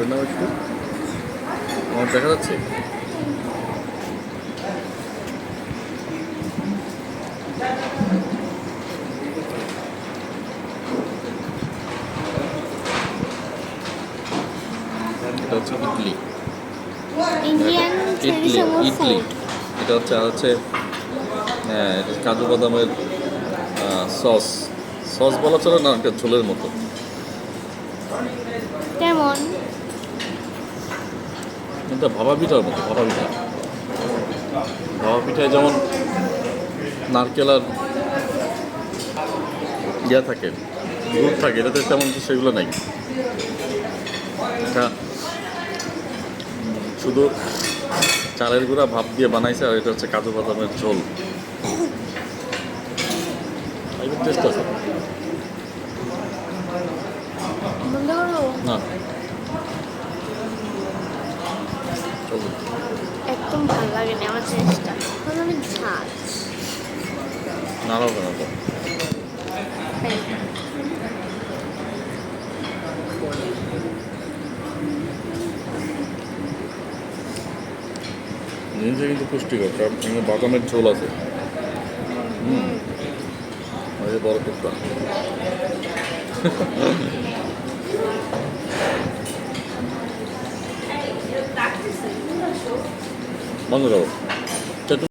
ধরে নাও একটু। আমার দেখা যাচ্ছে? এটা হচ্ছে ইডলি। ইডলি এটা হচ্ছে আর হচ্ছে হ্যাঁ কাজু বাদামের সস। সস বলা চলে না এটা ঝোলের মতো। কেমন এটা ভাবা পিঠার মতো ভাপা পিঠা। ভাপা পিঠায় যেমন নারকেল আর ইয়া থাকে দুধ থাকে এটাতে তেমন কিছু সেগুলো নাই। এটা শুধু চালের গুঁড়া ভাপ দিয়ে বানাইছে আর এটা হচ্ছে কাজু বাদামের ঝোল। টেস্ট আছে। না। লাগেনি আমার জিনিসটা। কারণ আমি ঝাল নাড়াও কেন জিনিসটা কিন্তু পুষ্টিকর কারণ এখানে বাদামের ঝোল আছে। হুম। ওই なんだろう